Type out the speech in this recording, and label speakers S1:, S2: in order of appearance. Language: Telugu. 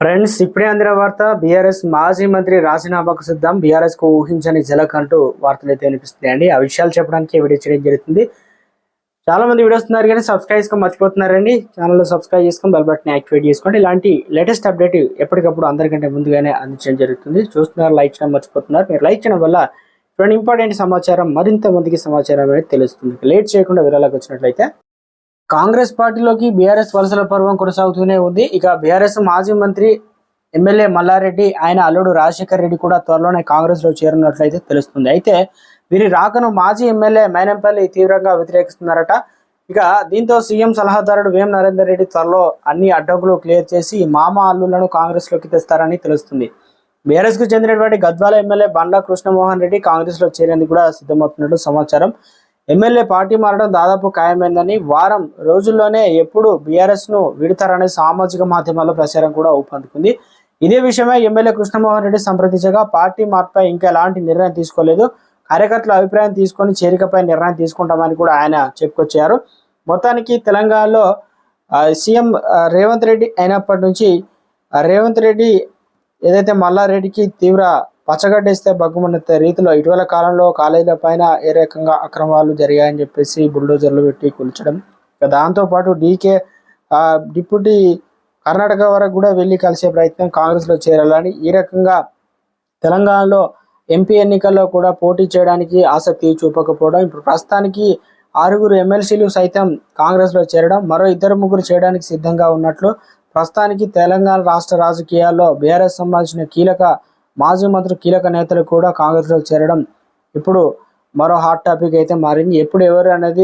S1: ఫ్రెండ్స్ ఇప్పుడే అందిన వార్త బీఆర్ఎస్ మాజీ మంత్రి రాజీనామాకు సిద్ధం బీఆర్ఎస్కు ఊహించని జలక్ అంటూ వార్తలు అయితే వినిపిస్తున్నాయండి. ఆ విషయాలు చెప్పడానికి వీడియో చేయడం జరుగుతుంది. చాలా మంది వీడియోస్ ఉన్నారు కానీ సబ్స్క్రైబ్ చేసుకొని మర్చిపోతున్నారండి. ఛానల్లో సబ్స్క్రైబ్ చేసుకొని బెల్ బటన్ యాక్టివేట్ చేసుకోండి. ఇలాంటి లేటెస్ట్ అప్డేట్ ఎప్పటికప్పుడు అందరికంటే ముందుగానే అందించడం జరుగుతుంది. చూస్తున్నారు లైక్ చేయడం మర్చిపోతున్నారు. మీరు లైక్ చేయడం వల్ల ఇటువంటి ఇంపార్టెంట్ సమాచారం మరింత మందికి సమాచారం అనేది తెలుస్తుంది. లేట్ చేయకుండా వివరాలకు వచ్చినట్లయితే కాంగ్రెస్ పార్టీలోకి బీఆర్ఎస్ వలసల పర్వం కొనసాగుతూనే ఉంది. ఇక బీఆర్ఎస్ మాజీ మంత్రి ఎమ్మెల్యే మల్లారెడ్డి ఆయన అల్లుడు రాజశేఖర్ రెడ్డి కూడా త్వరలోనే కాంగ్రెస్లో చేరనున్నట్లయితే తెలుస్తుంది. అయితే వీరి రాకను మాజీ ఎమ్మెల్యే మైనంపల్లి తీవ్రంగా వ్యతిరేకిస్తున్నారట. ఇక దీంతో సీఎం సలహాదారుడు వేం నరేందర్ రెడ్డి త్వరలో అన్ని అడ్డంకులు క్లియర్ చేసి మామ అల్లులను కాంగ్రెస్లోకి తెస్తారని తెలుస్తుంది. బీఆర్ఎస్కు చెందినటువంటి గద్వాల ఎమ్మెల్యే బండ్ల కృష్ణమోహన్ రెడ్డి కాంగ్రెస్లో చేరేందుకు కూడా సిద్ధమవుతున్నట్లు సమాచారం. ఎమ్మెల్యే పార్టీ మారడం దాదాపు ఖాయమైందని వారం రోజుల్లోనే ఎప్పుడు బీఆర్ఎస్ను విడతారనే సామాజిక మాధ్యమాల్లో ప్రచారం కూడా ఊపందుకుంది. ఇదే విషయమై ఎమ్మెల్యే కృష్ణమోహన్ రెడ్డి సంప్రదించగా పార్టీ మార్పుపై ఇంకా ఎలాంటి నిర్ణయం తీసుకోలేదు. కార్యకర్తల అభిప్రాయం తీసుకొని చేరికపై నిర్ణయం తీసుకుంటామని కూడా ఆయన చెప్పుకొచ్చారు. మొత్తానికి తెలంగాణలో సీఎం రేవంత్ రెడ్డి అయినప్పటి నుంచి రేవంత్ రెడ్డి ఏదైతే మల్లారెడ్డికి తీవ్ర పచ్చగడ్డేస్తే బగ్గుమన్న రీతిలో ఇటీవల కాలంలో కాలేజీల పైన ఏ రకంగా అక్రమాలు జరిగాయని చెప్పేసి బుల్డోజర్లు పెట్టి కూల్చడం. దాంతోపాటు డీకే డిప్యూటీ కర్ణాటక వరకు కూడా వెళ్ళి కలిసే ప్రయత్నం కాంగ్రెస్లో చేరాలని ఈ రకంగా తెలంగాణలో ఎంపీ ఎన్నికల్లో కూడా పోటీ చేయడానికి ఆసక్తి చూపకపోవడం. ఇప్పుడు ప్రస్తుతానికి ఆరుగురు ఎమ్మెల్సీలు సైతం కాంగ్రెస్లో చేరడం మరో ఇద్దరు ముగ్గురు చేయడానికి సిద్ధంగా ఉన్నట్లు ప్రస్తుతానికి తెలంగాణ రాష్ట్ర రాజకీయాల్లో బీఆర్ఎస్ సంబంధించిన కీలక మాజీ మంత్రి కీలక నేతలు కూడా కాంగ్రెస్లో చేరడం ఇప్పుడు మరో హాట్ టాపిక్ అయితే మారింది. ఎప్పుడు ఎవరు అనేది